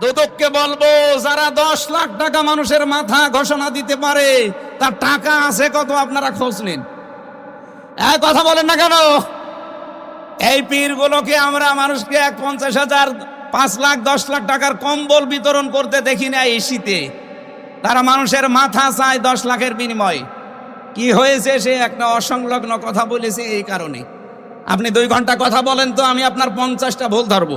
দুদককে বলব, যারা দশ লাখ টাকা মানুষের মাথা ঘোষণা দিতে পারে, তার টাকা আছে কত আপনারা খোঁজ নিন। এক কথা বলেন না কেন? এই পীরগুলোকে আমরা মানুষকে এক পঞ্চাশ হাজার, পাঁচ লাখ, দশ লাখ টাকার কম্বল বিতরণ করতে দেখি না এই শীতে। তারা মানুষের মাথা চায় দশ লাখের বিনিময়ে। কি হয়েছে সে একটা অসংলগ্ন কথা বলেছে এই কারণে। আপনি দুই ঘণ্টা কথা বলেন তো আমি আপনার পঞ্চাশটা ভুল ধরবো।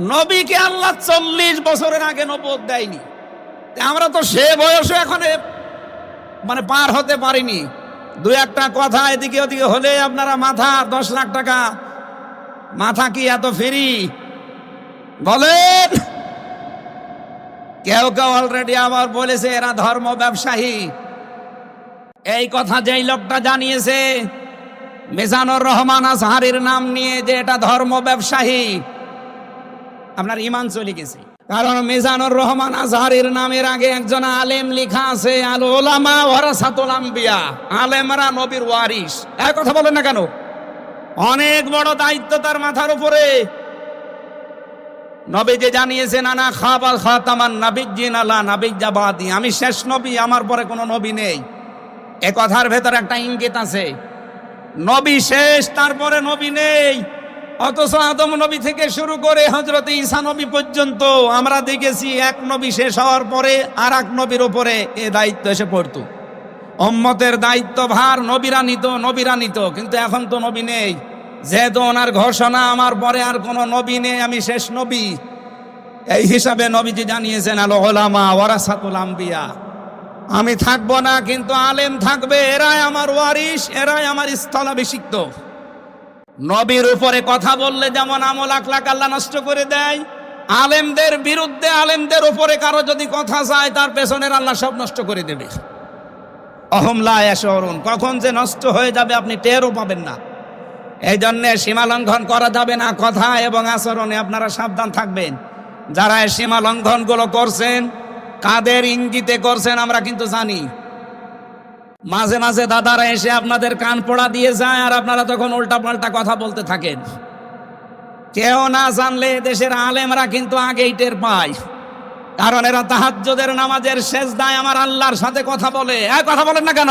নবীকে আল্লাহ চল্লিশ বছরের আগে নবত দেয়নি। আমরা তো সে বয়সে এখন মানে পার হতে পারিনি। দু একটা কথা এদিকে ওদিকে হলে আপনারা মাথা দশ লাখ টাকা। মাথা কি এত ফেরি? বলেন। কেউ কেউ অলরেডি আবার বলেছে, এরা ধর্ম ব্যবসায়ী। এই কথা যেই লোকটা জানিয়েছে, মেজানুর রহমান আজহারির নাম নিয়ে যে এটা ধর্ম ব্যবসায়ী। আপনার ইমান চলে গেছে। কারণ মিজানুর রহমান আজহারির নামের আগে একজন আলেম লেখা আছে, আল ওলামা ওয়ারাসাতুল আম্বিয়া। আলেমরা নবীর ওয়ারিস এক কথা বলেন না কেন? অনেক বড় দায়িত্ব তার মাথার উপরে। নবী যে জানিয়েছে নানা খাবাল খাতামান নাবিজ্জিন আলা নাবিজ্জাবাদি আমি শেষ নবী, আমার পরে কোনো নবী নেই। এ কথার ভেতর একটা ইঙ্গিত আছে। নবী শেষ, তারপরে নবী নেই। অথচ আদম নবী থেকে শুরু করে হজরত ঈসা নবী পর্যন্ত আমরা দেখেছি এক নবী শেষ হওয়ার পরে আর এক নবীর উপরে এ দায়িত্ব এসে পড়তো। অম্মতের দায়িত্ব ভার, নবীরা নিত নবীরা নিত, কিন্তু এখন তো নবী নেই। যেহেতু ওনার ঘোষণা, আমার পরে আর কোনো নবী নেই, আমি শেষ নবী। এই হিসাবে নবীজি জানিয়েছেন, আলো ওলামা ওয়ারাসাতুল আম্বিয়া। আমি থাকব না, কিন্তু আলেম থাকবে, এরাই আমার ওয়ারিস এরাই আমার স্থলাভিষিক্ত। নবীর উপরে কথা বললে যেমন আমল আখলাক আল্লাহ নষ্ট করে দেয়, আলেমদের বিরুদ্ধে আলেমদের উপরে কারও যদি কথা যায় তার পেছনের আল্লাহ সব নষ্ট করে দেবে। অহমলা এসরুন কখন যে নষ্ট হয়ে যাবে আপনি টেরও পাবেন না। এই জন্যে সীমা লঙ্ঘন করা যাবে না কথা এবং আচরণে আপনারা সাবধান থাকবেন। যারা এই সীমা লঙ্ঘনগুলো করছেন, কাদের ইঙ্গিতে করছেন আমরা কিন্তু জানি। মাঝে মাঝে দাদারা এসে আপনাদের কান পোড়া দিয়ে যায় আর আপনারা তখন উল্টা পাল্টা কথা বলতে থাকেন। কেউ না জানলে দেশের আলেমরা কিন্তু আগেই টের পায়। কারণ এরা তাহাজ্জুদের নামাজের শেষ দায় আমার আল্লাহর সাথে কথা বলে। এক কথা বলেন না কেন?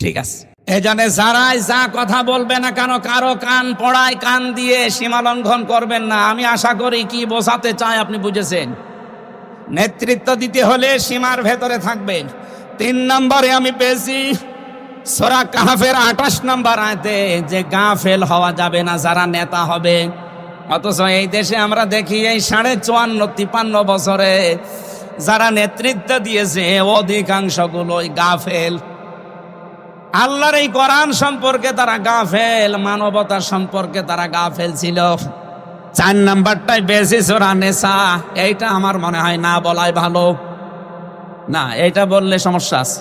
ঠিক আছে। এই জন্য যারাই যা কথা বলবে না কেন, কারও কান পড়ায় কান দিয়ে সীমা লঙ্ঘন করবেন না। আমি আশা করি কি বোঝাতে চাই আপনি বুঝেছেন? নেতৃত্ব দিতে হলে সীমার ভেতরে থাকবেন তিন নম্বরে আমি পেয়েছি সোরা কাহাফের আঠাশ নম্বর আয়তে যে গা ফেল হওয়া যাবে না, যারা নেতা হবে। অথচ এই দেশে আমরা দেখি এই সাড়ে চুয়ান্ন, তিপান্ন বছরে যারা নেতৃত্ব দিয়েছে, অধিকাংশগুলোই গাফেল। আল্লাহর এই কোরআন সম্পর্কে তারা গা ফেল মানবতার সম্পর্কে তারা গাফেল ছিল। চার নাম্বারটাই বেশি সোরা নেশা। এইটা আমার মনে হয় না বলাই ভালো। না, এইটা বললে সমস্যা আছে।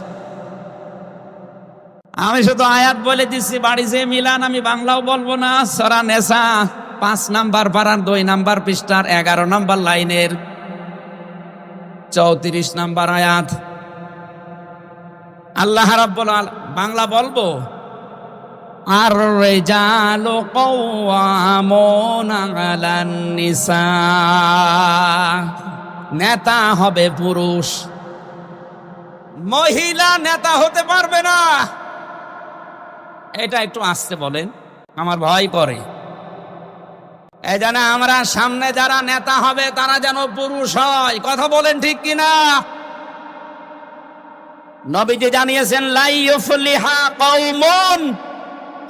আমি শুধু আয়াত বলে দিচ্ছি বাড়ি যে মিলান আমি বাংলাও বলব না, সরা নেশা। পাঁচ নাম্বার পাড়ার দুই নাম্বার পৃষ্ঠার এগারো নাম্বার লাইনের চৌত্রিশ নাম্বার আয়াত। আল্লাহ রাব্বুল বাংলা বলব? আর কওয়ামুন আলান নেতা হবে পুরুষ। মহিলা নেতা হতে পারবে না। এটা একটু আসতে বলেন, আমার ভয় করে। এই জন্য আমরা সামনে যারা নেতা হবে, তারা যেন পুরুষ হয়। কথা বলেন ঠিক কিনা? নবীজি জানিয়েছেন লাইফলিহা কওমুন।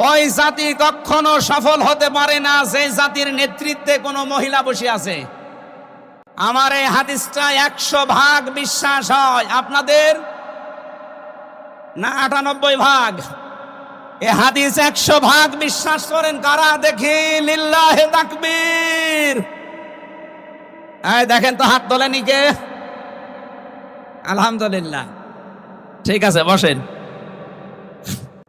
ওই জাতি কখনো সফল হতে পারে না সেই জাতির নেতৃত্বে কোনো মহিলা বসে আছে। আমার এই হাদিসটা একশো ভাগ বিশ্বাস হয়। আপনাদের? না, আটানব্বই ভাগ। এ হাদিস একশো ভাগ বিশ্বাস করেন কারা? দেখি, লিল্লাহে তাকবীর। দেখেন তো হাত তোলেনি কে আলহামদুলিল্লাহ। ঠিক আছে, বসেন।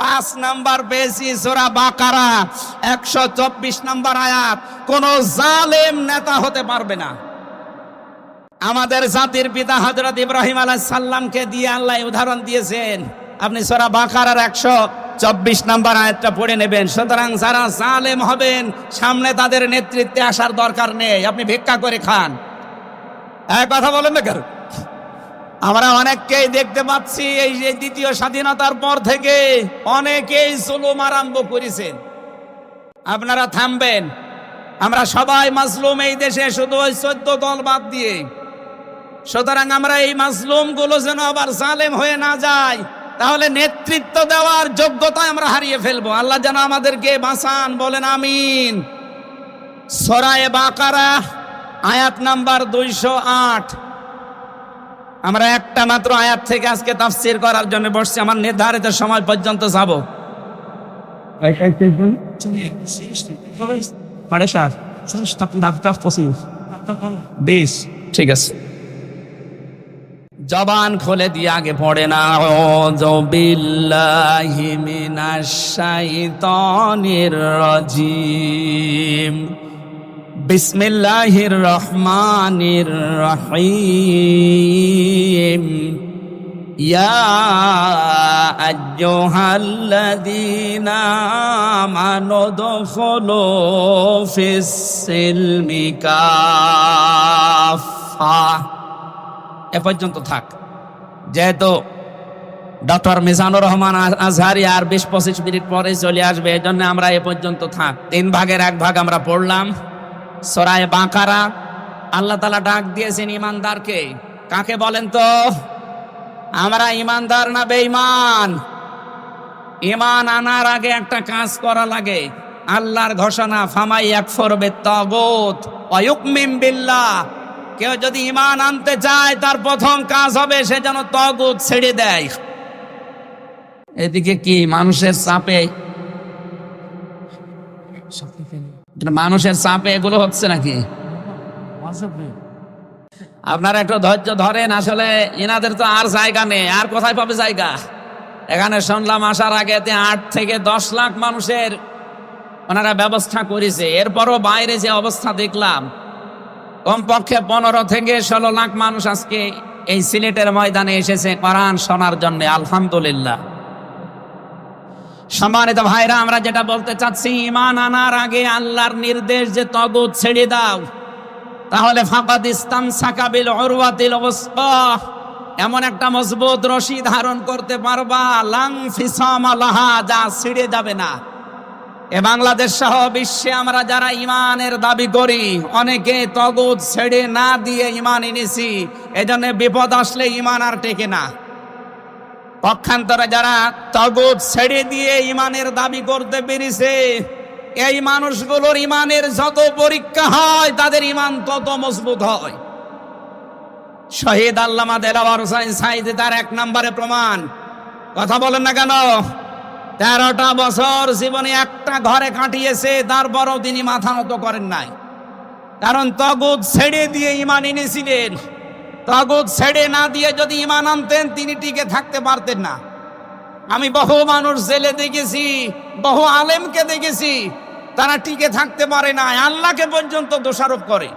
পাঁচ নাম্বার পেয়েছি সোরা বাকারা, একশো চব্বিশ নাম্বার আয়াত। কোন জালেম নেতা হতে পারবে না। আমাদের জাতির পিতা হজরত ইব্রাহিম আলাহ সাল্লামকে দিয়ে আল্লাহ উদাহরণ দিয়েছেন। আপনি সোরা বাকারার একশো চব্বিশ নাম্বার আয়াতটা পড়ে নেবেন। সুতরাং যারা জালেম হবেন, সামনে তাদের নেতৃত্বে আসার দরকার নেই। আপনি ভিক্ষা করে খান। এক কথা বলেন না কেন? আমরা অনেককেই দেখতে পাচ্ছি এই যে দ্বিতীয় স্বাধীনতার পর থেকে অনেকেই জুলুম আরম্ভ করেছেন আপনারা থামবেন। আমরা সবাই মাসলুম এই দেশে, শুধু ওই চোদ্দ দল বাদ দিয়ে। সুতরাং আমরা এই মাসলুমগুলো যেন আবার জালেম হয়ে না যায়, তাহলে নেতৃত্ব দেওয়ার যোগ্যতা আমরা হারিয়ে ফেলব। আল্লাহ যেন আমাদেরকে বাঁচান, বলেন আমিন। সরায়ে বাকারা, আয়াত নাম্বার দুইশো আট। আমরা একটা মাত্র আয়াত থেকে আজকে তাফসির করার জন্য বসছি আমার নির্ধারিত সময় পর্যন্ত যাব। ঠিক আছে। জবান খুলে দিয়ে আগে পড়ে না। আউযু বিল্লাহি মিনাশ শাইতানির রাজিম। বিসমিল্লাহির রহমানির রহিম। ইয়া আইয়ুহাল্লাযীনা আমানু দুখুলু ফিস সিলমি কাফা এ পর্যন্ত থাক। যেহেতু ডক্টর মিজানুর রহমান আজহারি আর বিশ পঁচিশ মিনিট পরে চলে আসবে এই জন্য আমরা এ পর্যন্ত থাক। তিন ভাগের এক ভাগ আমরা পড়লাম। সরায় বাঁকারা, আল্লাহ তালা ডাক দিয়েছেন ইমানদারকে কাকে বলেন তো? আমরা ইমানদার না বেঈমান? ইমান আনার আগে একটা কাজ করা লাগে। আল্লাহর ঘোষণা, ফামাই একফর বে তাগুত অয়ুকমিম বিল্লাহ। কেউ যদি ইমান আনতে চায়, তার প্রথম কাজ হবে সে যেন তগুত ছেড়ে দেয়। এদিকে কি মানুষের চাপে মানুষের চাপে এগুলো হচ্ছে নাকি? আপনারা একটু ধৈর্য ধরেন, আসলে এনাদের তো আর জায়গা নেই, আর কোথায় পাবে জায়গা? এখানে শুনলাম আসার আগে আট থেকে দশ লাখ মানুষের ওনারা ব্যবস্থা করেছে, এরপরও বাইরে যে অবস্থা দেখলাম, কমপক্ষে পনেরো থেকে ষোলো লাখ মানুষ আজকে এই সিলেটের ময়দানে এসেছে, কোরআন শোনার জন্য, আলহামদুলিল্লাহ। সম্মানিত ভাইরা, আমরা যেটা বলতে চাচ্ছি ইমান আনার আগে আল্লাহর নির্দেশ যে তগুত ছেড়ে দাও। তাহলে ফাঁকাদ ইসলাম সাকাবিল অরুয়াতিল অবস্থা এমন একটা মজবুত রশি ধারণ করতে পারবা, লাং ফিসাম আলাহা যা ছিঁড়ে যাবে না। এ বাংলাদেশ সহ বিশ্বে আমরা যারা ইমানের দাবি করি, অনেকে তগুত ছেড়ে না দিয়ে ইমান এনেছি, এজন্য বিপদ আসলে ইমান আর টেকে না। পক্ষান্তরে যারা তগুত ছেড়ে দিয়ে ইমানের দাবি করতে পেরেছে, এই মানুষগুলোর ইমানের যত পরীক্ষা হয়, তাদের ইমান তত মজবুত হয়। শহীদ আল্লামা দেলাওয়ার হোসাইন সাইদে তার এক নম্বরে প্রমাণ। কথা বলেন না কেন? তেরোটা বছর জীবনে একটা ঘরে কাটিয়েছে, তারপরও তিনি মাথা নত করেন নাই। কারণ তগুদ ছেড়ে দিয়ে ইমান এনেছিলেন। তগুদ ছেড়ে না দিয়ে যদি ইমান আনতেন, তিনি টিকে থাকতে পারতেন না। আমি বহু মানুষ জেলে দেখেছি, বহু আলেমকে দেখেছি, তারা টিকে থাকতে পারে না আল্লাহকে পর্যন্ত দোষারোপ করে।